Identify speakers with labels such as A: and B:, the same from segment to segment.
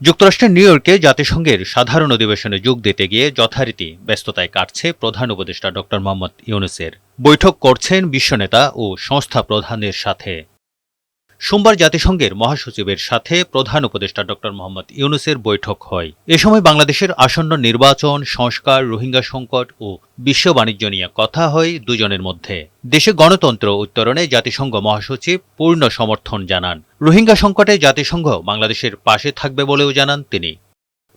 A: যুক্তরাষ্ট্রের নিউ ইয়র্কে জাতিসংঘের সাধারণ অধিবেশনে যোগ দিতে গিয়ে যথারীতি ব্যস্ততায় কাটছে প্রধান উপদেষ্টা ড মোহাম্মদ ইউনুসের। বৈঠক করছেন বিশ্বনেতা ও সংস্থা প্রধানের সাথে। সোমবার জাতিসংঘের মহাসচিবের সাথে প্রধান উপদেষ্টা ড. মোহাম্মদ ইউনুসের বৈঠক হয়। এ সময় বাংলাদেশের আসন্ন নির্বাচন, সংস্কার, রোহিঙ্গা সংকট ও বিশ্ব বাণিজ্য নিয়ে কথা হয় দুজনের মধ্যে। দেশে গণতন্ত্র উত্তরণে জাতিসংঘ মহাসচিব পূর্ণ সমর্থন জানান। রোহিঙ্গা সংকটে জাতিসংঘ বাংলাদেশের পাশে থাকবে বলেও জানান তিনি।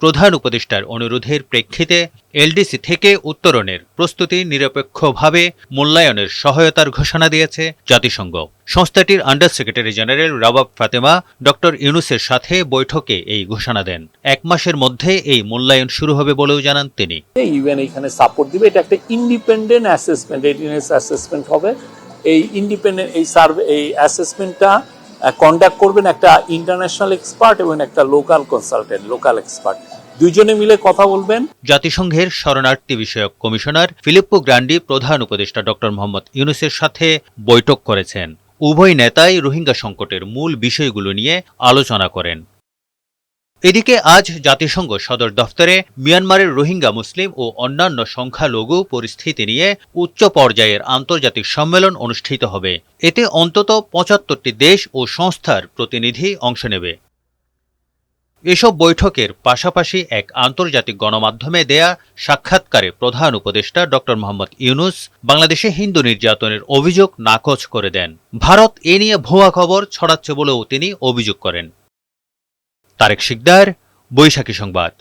A: প্রধান উপদেষ্টার অনুরোধের প্রেক্ষিতে এলডিসি থেকে উত্তরণের প্রস্তুতি নিরপেক্ষভাবে মূল্যায়নের সহায়তার ঘোষণা দিয়েছে জাতিসংঘ। সংস্থাটির under secretary general Rabab Fatima ড ইউনুসের সাথে বৈঠকে এই ঘোষণা দেন। এক মাসের মধ্যে এই মূল্যায়ন শুরু হবে বলেও জানান তিনি।
B: ইউএন এখানে সাপোর্ট দিবে, এটা একটা ইন্ডিপেন্ডেন্ট অ্যাসেসমেন্ট রেডিনেস অ্যাসেসমেন্ট হবে। এই ইন্ডিপেন্ডেন্ট, এই সার্ভে, এই অ্যাসেসমেন্টটা কন্ডাক্ট করবেন একটা ইন্টারন্যাশনাল এক্সপার্ট এবং একটা লোকাল কনসালটেন্ট লোকাল এক্সপার্ট দুইজনে মিলে কথা বলবেন।
A: জাতিসংঘের শরণার্থী বিষয়ক কমিশনার ফিলিপ্পো গ্রান্ডি প্রধান উপদেষ্টা ডক্টর মোহাম্মদ ইউনুসের সাথে বৈঠক করেছেন। উভয় নেতাই রোহিঙ্গা সংকটের মূল বিষয়গুলো নিয়ে আলোচনা করেন। এদিকে আজ জাতিসংঘ সদর দফতরে মিয়ানমারের রোহিঙ্গা মুসলিম ও অন্যান্য সংখ্যালঘু পরিস্থিতি নিয়ে উচ্চ পর্যায়ের আন্তর্জাতিক সম্মেলন অনুষ্ঠিত হবে। এতে অন্তত পঁচাত্তরটি দেশ ও সংস্থার প্রতিনিধি অংশ নেবে। এসব বৈঠকের পাশাপাশি এক আন্তর্জাতিক গণমাধ্যমে দেয়া সাক্ষাৎকারে প্রধান উপদেষ্টা ড. মোহাম্মদ ইউনুস বাংলাদেশে হিন্দু নির্যাতনের অভিযোগ নাকচ করে দেন। ভারত এ নিয়ে ভুয়া খবর ছড়াচ্ছে বলেও তিনি অভিযোগ করেন। তারেক শিকদার বৈশাখী সংবাদ।